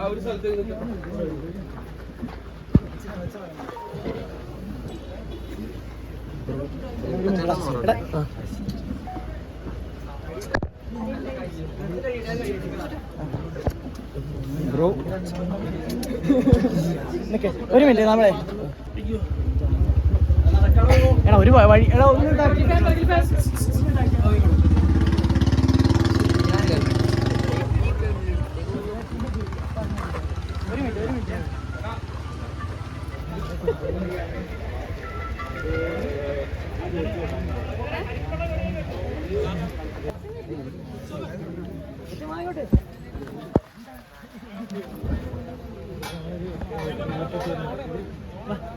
ആ ഒരു സ്ഥലത്ത് ബ്രോ. ഒരു മിനിറ്റ് നമ്മളെ. എടാ ഒരു വഴി എടാ ഒന്ന്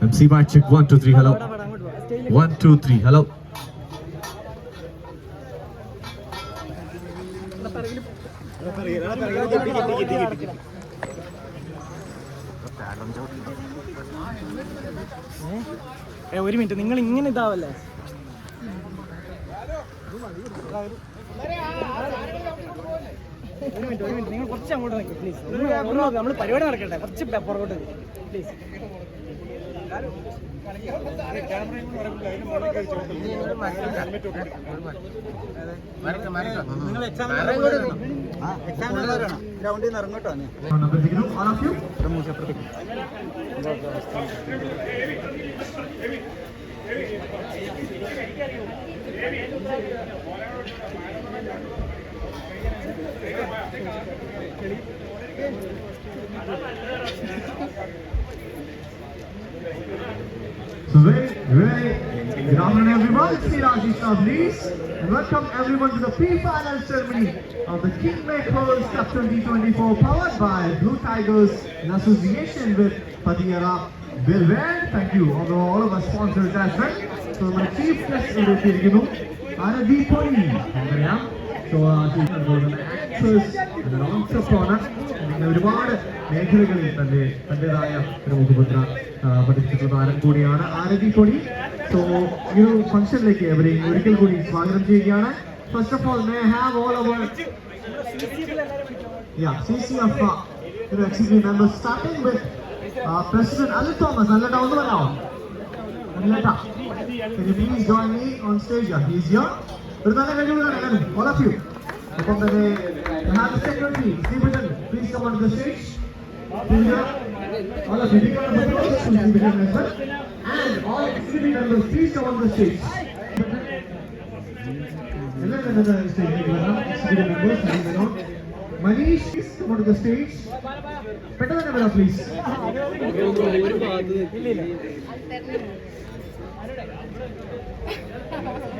MC mic check one two three. Hello. One two three. Hello. ഒരു മിനിറ്റ് നിങ്ങൾ ഇങ്ങനെ ഇതാവല്ലേ ഒരു മിനിറ്റ് ഒരു മിനിറ്റ് നിങ്ങൾ കുറച്ച് അങ്ങോട്ട് നിൽക്കും പ്ലീസ് നമ്മൾ പരിപാടി നടക്കട്ടെ കുറച്ച് പുറകോട്ട് please Number zero. All of Good afternoon everyone, it's me Rajesh Navnees and welcome everyone to the pre-final ceremony of the Kingmakers Cup 2024 powered by Blue Tigers in association with Patiyara Bilware. Thank you all, all of our sponsors as well. So my chief guest is Kirginu, Anadi Puri. പൊടി നമുക്കറിയാം so actors ഓൺസപ്രോണർ ഇങ്ങനെ ഒരുപാട് മേഖലകളിൽ തന്റെ തന്റേതായ ഒരു മുഖമുദ്ര പതിപ്പിച്ചിട്ടുള്ള താരം കൂടിയാണ് ആരതി കൊടി സോ ഈ ഒരു ഫംഗ്ഷനിലേക്ക് അവരെ ഒരിക്കൽ കൂടി സ്വാഗതം ചെയ്യുകയാണ് first of all may have all our Yeah, CC of uh, you know, executive members, starting with uh, President Ali Thomas. Aleta, on the now. Aleta, can you please join me on stage? Yeah, he's here. Pradana Kajula, all of you. From the you have secretary, Stephen, please come on the stage. Please, all of you, big round of to Stephen as well. And all executive members, please come on the stage. Manish, please come onto the stage. Better than ever, please.